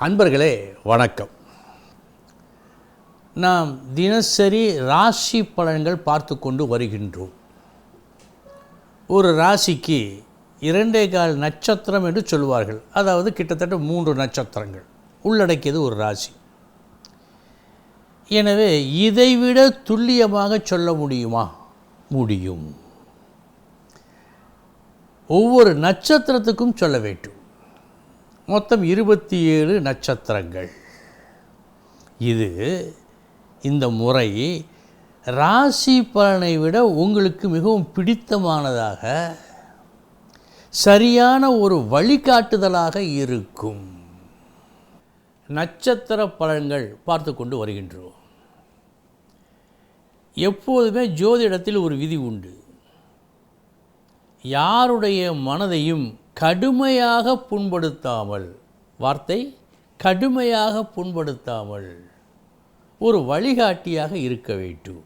அன்பர்களே வணக்கம். நாம் தினசரி ராசி பலன்கள் பார்த்து கொண்டு வருகின்றோம். ஒரு ராசிக்கு இரண்டே கால் நட்சத்திரம் என்று சொல்லுவார்கள். அதாவது கிட்டத்தட்ட மூன்று நட்சத்திரங்கள். உள்ளடக்கியது ஒரு ராசி. எனவே இதைவிட துல்லியமாக சொல்ல முடியுமா? முடியும். ஒவ்வொரு நட்சத்திரத்துக்கும் சொல்ல வேண்டும். மொத்தம் இருபத்தி ஏழு நட்சத்திரங்கள். இது இந்த முறை ராசி பலனை விட உங்களுக்கு மிகவும் பிடித்தமானதாக சரியான ஒரு வழிகாட்டுதலாக இருக்கும். நட்சத்திர பலன்கள் பார்த்து கொண்டு வருகின்றோம். எப்போதுமே ஜோதிடத்தில் ஒரு விதி உண்டு. யாருடைய மனதையும் கடுமையாக புண்படுத்தாமல் வார்த்தை கடுமையாக புண்படுத்தாமல் ஒரு வழிகாட்டியாக இருக்க வேண்டும்.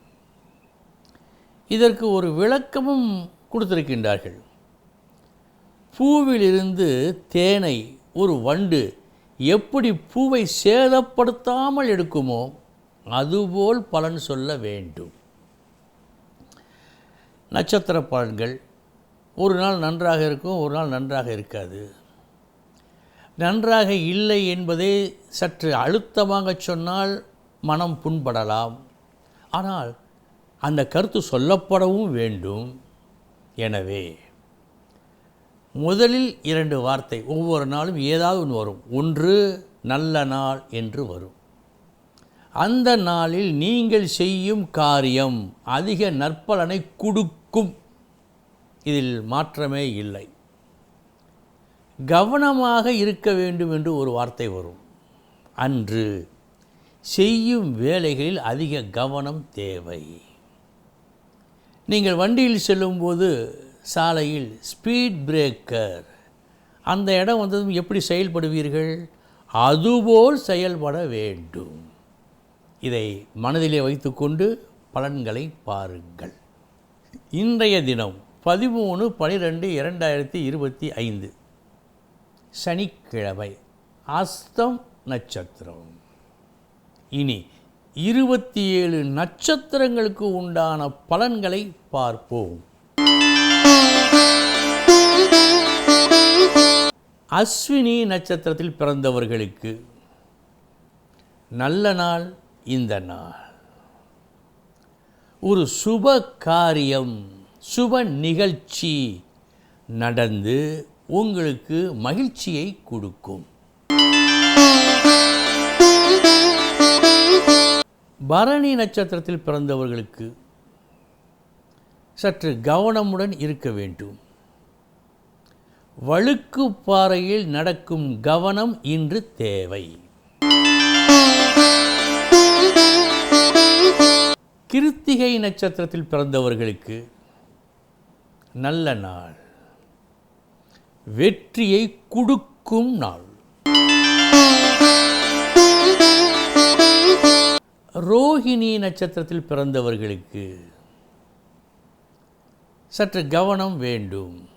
இதற்கு ஒரு விளக்கமும் கொடுத்திருக்கின்றார்கள். பூவிலிருந்து தேனை ஒரு வண்டு எப்படி பூவை சேதப்படுத்தாமல் எடுக்குமோ அதுபோல் பலன் சொல்ல வேண்டும். நட்சத்திர பலன்கள் ஒரு நாள் நன்றாக இருக்கும் ஒரு நாள் நன்றாக இருக்காது. நன்றாக இல்லை என்பதை சற்று அழுத்தமாக சொன்னால் மனம் புண்படலாம். ஆனால் அந்த கருத்து சொல்லப்படவும் வேண்டும். எனவே முதலில் இரண்டு வார்த்தை ஒவ்வொரு நாளும் ஏதாவது ஒன்று வரும். ஒன்று நல்ல நாள் என்று வரும். அந்த நாளில் நீங்கள் செய்யும் காரியம் அதிக நற்பலனை கொடுக்கும். இதில் மாற்றமே இல்லை. கவனமாக இருக்க வேண்டும் என்று ஒரு வார்த்தை வரும். அன்று செய்யும் வேலைகளில் அதிக கவனம் தேவை. நீங்கள் வண்டியில் செல்லும்போது சாலையில் ஸ்பீட் பிரேக்கர் அந்த இடம் வந்ததும் எப்படி செயல்படுவீர்கள்? அதுபோல் செயல்பட வேண்டும். இதை மனதிலே வைத்துக்கொண்டு பலன்களை பாருங்கள். இன்றைய தினம் பதிமூணு பனிரெண்டு இரண்டாயிரத்தி இருபத்தி ஐந்து. சனிக்கிழமை அஸ்தம் நட்சத்திரம். இனி இருபத்தி ஏழு நட்சத்திரங்களுக்கு உண்டான பலன்களை பார்ப்போம். அஸ்வினி நட்சத்திரத்தில் பிறந்தவர்களுக்கு நல்ல நாள் இந்த நாள். ஒரு சுப காரியம். சுப நிகழ்ச்சி நடந்து உங்களுக்கு மகிழ்ச்சியை கொடுக்கும். பரணி நட்சத்திரத்தில் பிறந்தவர்களுக்கு சற்று கவனமுடன் இருக்க வேண்டும். வழுக்கு பாறையில் நடக்கும் கவனம் இன்று தேவை. கிருத்திகை நட்சத்திரத்தில் பிறந்தவர்களுக்கு நல்ல நாள். வெற்றியை கொடுக்கும் நாள். ரோஹிணி நட்சத்திரத்தில் பிறந்தவர்களுக்கு சற்று கவனம் வேண்டும்.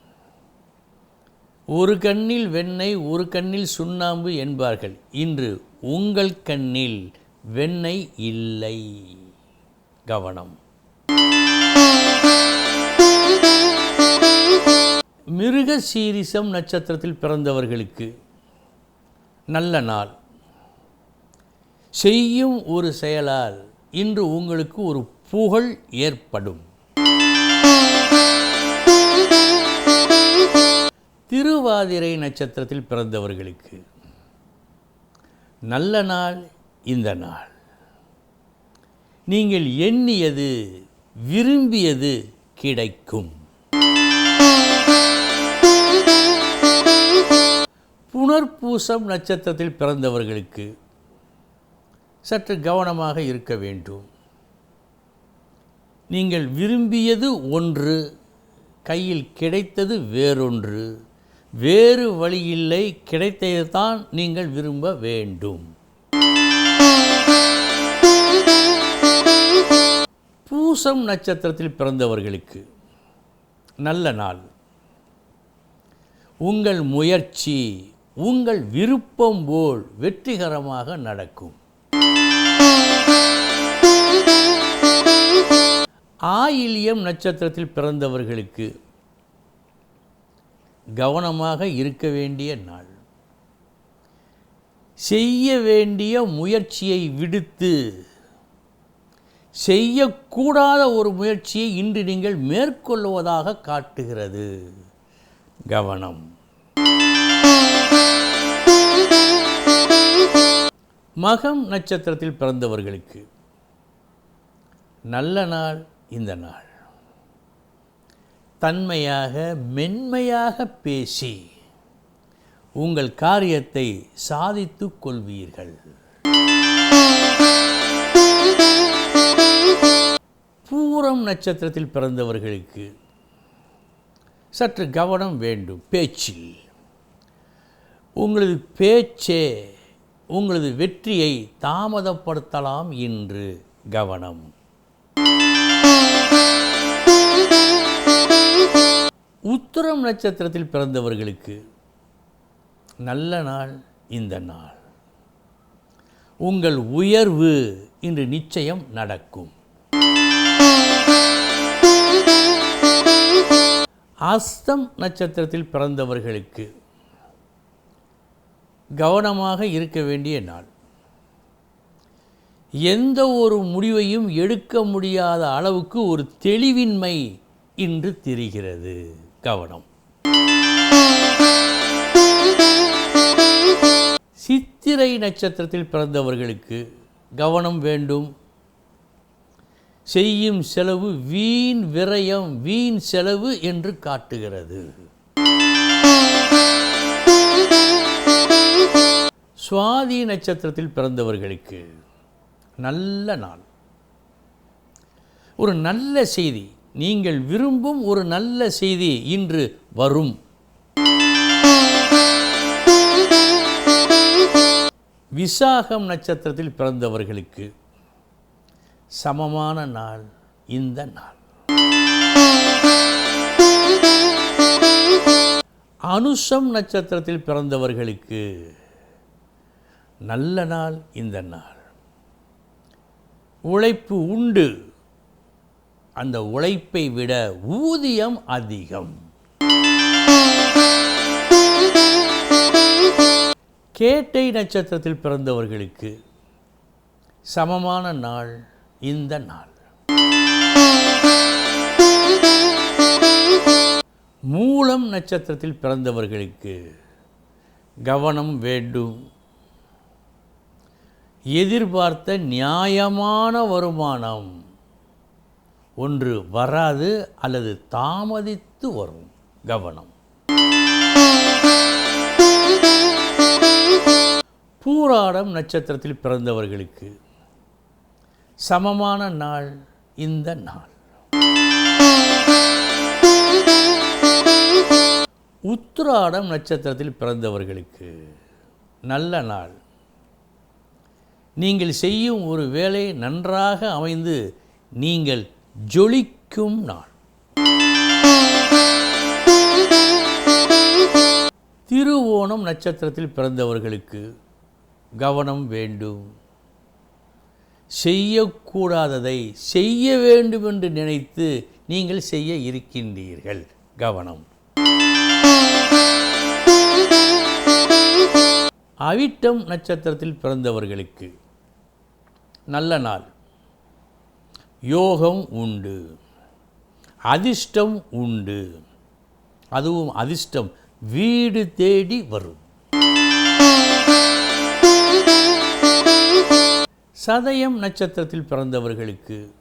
ஒரு கண்ணில் வெண்ணெய் ஒரு கண்ணில் சுண்ணாம்பு என்பார்கள். இன்று உங்கள் கண்ணில் வெண்ணெய் இல்லை. கவனம். மிருக சீரிசம் நட்சத்திரத்தில் பிறந்தவர்களுக்கு நல்ல நாள். செய்யும் ஒரு செயலால் இன்று உங்களுக்கு ஒரு புகழ் ஏற்படும். திருவாதிரை நட்சத்திரத்தில் பிறந்தவர்களுக்கு நல்ல நாள் இந்த நாள். நீங்கள் எண்ணியது விரும்பியது கிடைக்கும். புனர்பூசம் நட்சத்திரத்தில் பிறந்தவர்களுக்கு சற்று கவனமாக இருக்க வேண்டும். நீங்கள் விரும்பியது ஒன்று கையில் கிடைத்தது வேறொன்று. வேறு வழியில்லை கிடைத்ததுதான் நீங்கள் விரும்ப வேண்டும். பூசம் நட்சத்திரத்தில் பிறந்தவர்களுக்கு நல்ல நாள். உங்கள் முயற்சி உங்கள் விருப்பம் போல் வெற்றிகரமாக நடக்கும். ஆயில்யம் நட்சத்திரத்தில் பிறந்தவர்களுக்கு கவனமாக இருக்க வேண்டிய நாள். செய்ய வேண்டிய முயற்சியை விடுத்து செய்யக்கூடாத ஒரு முயற்சியை இன்று நீங்கள் மேற்கொள்வதாக காட்டுகிறது. கவனம். மகம் நட்சத்திரத்தில் பிறந்தவர்களுக்கு நல்ல நாள் இந்த நாள். தன்மையாக மென்மையாக பேசி உங்கள் காரியத்தை சாதித்து கொள்வீர்கள். பூரம் நட்சத்திரத்தில் பிறந்தவர்களுக்கு சற்று கவனம் வேண்டும் பேச்சில். உங்களது பேச்சே உங்களது வெற்றியை தாமதப்படுத்தலாம் என்று கவனம். உத்தரம் நட்சத்திரத்தில் பிறந்தவர்களுக்கு நல்ல நாள் இந்த நாள். உங்கள் உயர்வு இன்று நிச்சயம் நடக்கும். அஸ்தம் நட்சத்திரத்தில் பிறந்தவர்களுக்கு கவனமாக இருக்க வேண்டிய நாள். எந்த ஒரு முடிவையும் எடுக்க முடியாத அளவுக்கு ஒரு தெளிவின்மை இன்று தெரிகிறது. கவனம். சித்திரை நட்சத்திரத்தில் பிறந்தவர்களுக்கு கவனம் வேண்டும். செய்யும் செலவு வீண் விரயம் வீண் செலவு என்று காட்டுகிறது. சுவாதி நட்சத்திரத்தில் பிறந்தவர்களுக்கு நல்ல நாள். ஒரு நல்ல செய்தி. நீங்கள் விரும்பும் ஒரு நல்ல செய்தி இன்று வரும். விசாகம் நட்சத்திரத்தில் பிறந்தவர்களுக்கு சமமான நாள் இந்த நாள். அனுஷம் நட்சத்திரத்தில் பிறந்தவர்களுக்கு நல்ல நாள் இந்த நாள். உழைப்பு உண்டு. அந்த உழைப்பை விட ஊதியம் அதிகம். கேட்டை நட்சத்திரத்தில் பிறந்தவர்களுக்கு சமமான நாள் இந்த நாள். மூலம் நட்சத்திரத்தில் பிறந்தவர்களுக்கு கவனம் வேண்டும். எதிர்பார்த்த நியாயமான வருமானம் ஒன்று வராது அல்லது தாமதித்து வரும் கவனம். பூராடம் நட்சத்திரத்தில் பிறந்தவர்களுக்கு சமமான நாள் இந்த நாள். உத்திராடம் நட்சத்திரத்தில் பிறந்தவர்களுக்கு நல்ல நாள் நீங்கள் செய்யும் ஒரு வேலை நன்றாக அமைந்து நீங்கள் ஜொலிக்கும் நாள். திருவோணம் நட்சத்திரத்தில் பிறந்தவர்களுக்கு கவனம் வேண்டும். செய்யக்கூடாததை செய்ய வேண்டும் என்று நினைத்து நீங்கள் செய்ய இருக்கின்றீர்கள். கவனம். அவிட்டம் நட்சத்திரத்தில் பிறந்தவர்களுக்கு நல்ல நாள். யோகம் உண்டு. அதிர்ஷ்டம் உண்டு. அதுவும் அதிர்ஷ்டம். வீடு தேடி வரும். சதயம் நட்சத்திரத்தில் பிறந்தவர்களுக்கு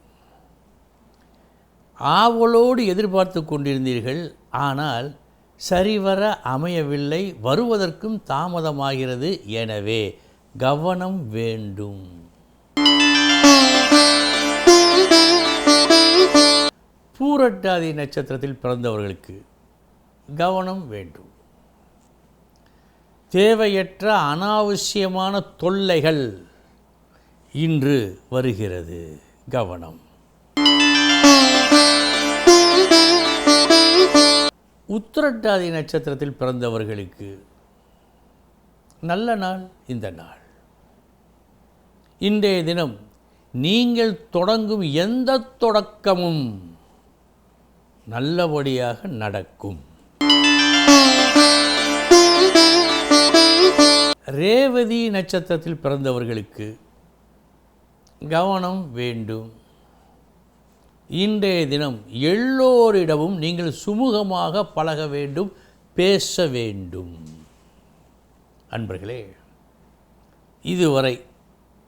ஆவலோடு எதிர்பார்த்து கொண்டிருந்தீர்கள். ஆனால் சரிவர அமையவில்லை. வருவதற்கும் தாமதமாகிறது. எனவே கவனம் வேண்டும். பூரட்டாதி நட்சத்திரத்தில் பிறந்தவர்களுக்கு கவனம் வேண்டும். தேவையற்ற அனாவசியமான தொல்லைகள் இன்று வருகிறது. கவனம். உத்திரட்டாதி நட்சத்திரத்தில் பிறந்தவர்களுக்கு நல்ல நாள் இந்த நாள். இன்றைய தினம் நீங்கள் தொடங்கும் எந்த தொடக்கமும் நல்லபடியாக நடக்கும். ரேவதி நட்சத்திரத்தில் பிறந்தவர்களுக்கு கவனம் வேண்டும். இன்றைய தினம் எல்லோரிடமும் நீங்கள் சுமூகமாக பழக வேண்டும் பேச வேண்டும். அன்பர்களே இதுவரை